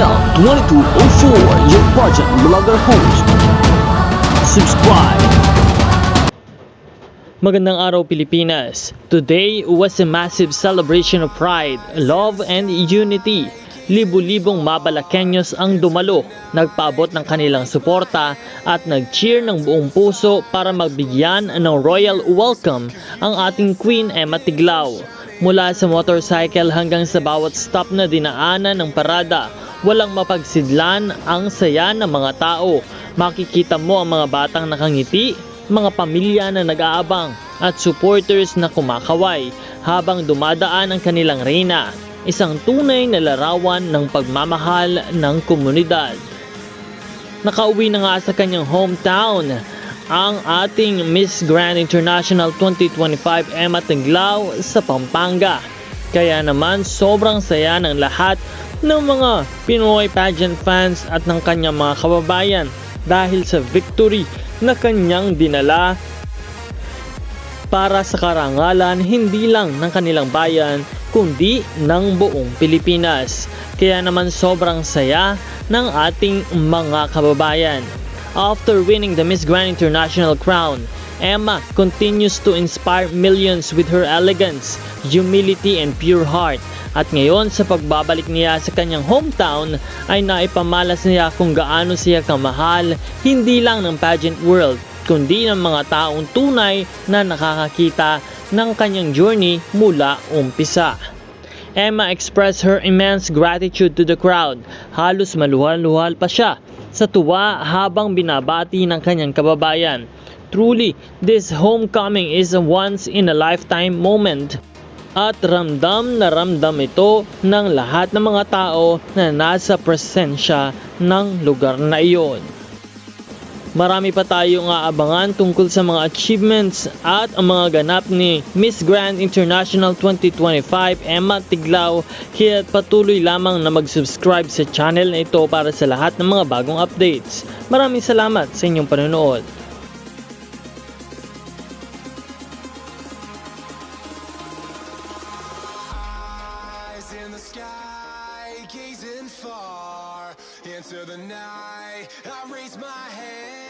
EL2204, your project vlogger host. Subscribe. Magandang araw Pilipinas. Today was a massive celebration of pride, love and unity. Libo-libong Mabalakenyos ang dumalo, nagpaabot ng kanilang suporta at nag-cheer ng buong puso para magbigyan ng royal welcome ang ating Queen Emma Tiglao. Mula sa motorcycle hanggang sa bawat stop na dinaanan ng parada, walang mapagsidlan ang saya ng mga tao. Makikita mo ang mga batang nakangiti, mga pamilya na nag-aabang at supporters na kumakaway habang dumadaan ang kanilang reyna. Isang tunay na larawan ng pagmamahal ng komunidad. Nakauwi na nga sa kanyang hometown ang ating Miss Grand International 2025 Emma Tiglao sa Pampanga. Kaya naman sobrang saya ng lahat ng mga Pinoy pageant fans at ng kanyang mga kababayan dahil sa victory na kanyang dinala para sa karangalan hindi lang ng kanilang bayan kundi ng buong Pilipinas. Kaya naman sobrang saya ng ating mga kababayan. After winning the Miss Grand International crown, Emma continues to inspire millions with her elegance, humility and pure heart. At ngayon sa pagbabalik niya sa kanyang hometown ay naipamalas niya kung gaano siya kamahal hindi lang ng pageant world kundi ng mga taong tunay na nakakakita ng kanyang journey mula umpisa. Emma expressed her immense gratitude to the crowd. Halos maluhal-luhal pa siya sa tuwa habang binabati ng kanyang kababayan. Truly, this homecoming is a once-in-a-lifetime moment. At ramdam na ramdam ito ng lahat ng mga tao na nasa presensya ng lugar na iyon. Marami pa tayong aabangan tungkol sa mga achievements at ang mga ganap ni Miss Grand International 2025 Emma Tiglao kaya patuloy lamang na mag-subscribe sa channel na ito para sa lahat ng mga bagong updates. Maraming salamat sa inyong panonood. In the sky, gazing far into the night. I raise my hand.